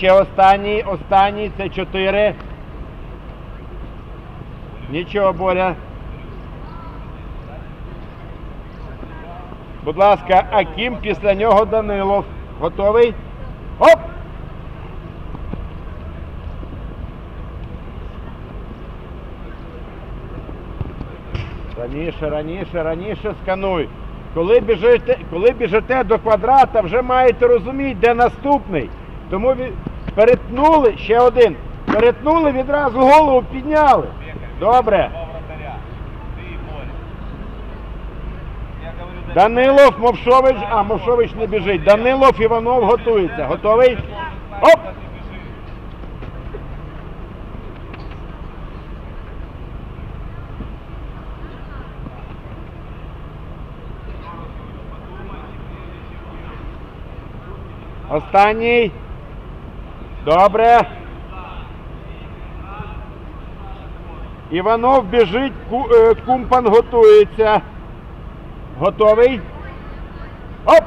ще останній, останній, це чотири. Нічого, Боря. Будь ласка, Акім, після нього Данилов. Готовий? Оп! Раніше, раніше, раніше скануй. Коли біжите, коли біжите до квадрата, вже маєте розуміти, де наступний. Тому перетнули, ще один. Перетнули, відразу голову підняли. Добре. Данилов, Мовшович, а Мовшович не біжить. Данилов, Іванов готується. Готовий? Оп! Останній. Добре. Іванов біжить, е, Кумпан готується. Готовий? Оп!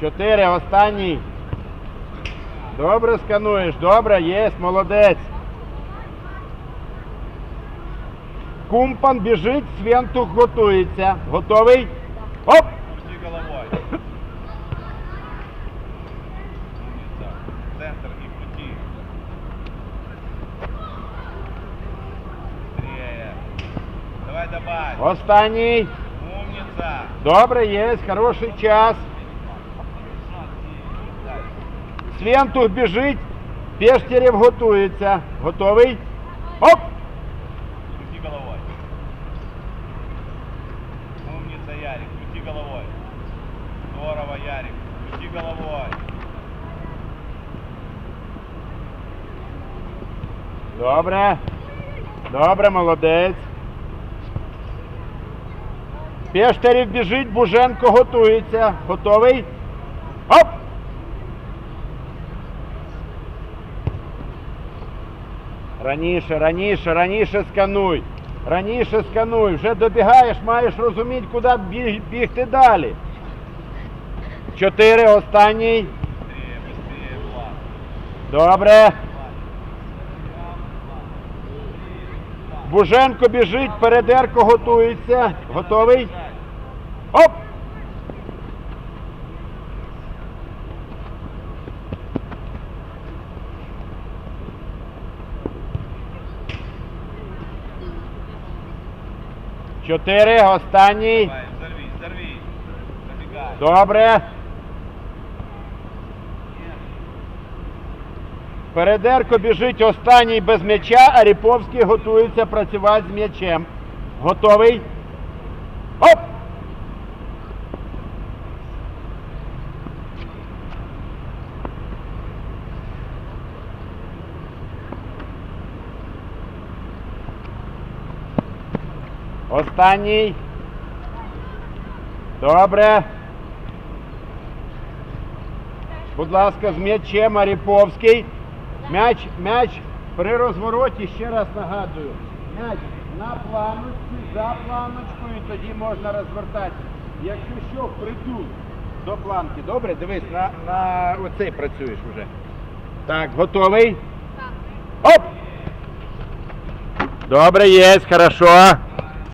Чотири, останній. Добре скануєш, добре, є, молодець. Кумпан біжить, Свентух готується. Готовий? Оп! Крути головой. Умница. Центр и крути. Быстрее. Давай добавь. Останній. Умница. Добре, є, хороший час. Свентух біжить, Пештерєв готується. Готовий? Оп! Крути головой. Здорово, Ярик. Крути головой. Добре. Добре, молодець. Пештерів біжить, Буженко готується. Готовий? Оп! Раніше, раніше, раніше скануй. Раніше скануй. Вже добігаєш, маєш розуміти, куди біг- бігти далі. Чотири, останній. Добре. Буженко біжить, Передерко готується. Готовий? Оп! Чотири, останній. Зарві, взорви. Добре. Передерко біжить останній без м'яча, а Ріповський готується працювати з м'ячем. Готовий? Оп! Останній. Добре. Будь ласка, з м'ячем Аріповський. М'яч, м'яч при розвороті, ще раз нагадую. М'яч на планочці, за планочкою, тоді можна розвертатися. Якщо що, впритул до планки. Добре, дивись, на, на оцей працюєш вже. Так, готовий? Оп! Добре, є, хорошо.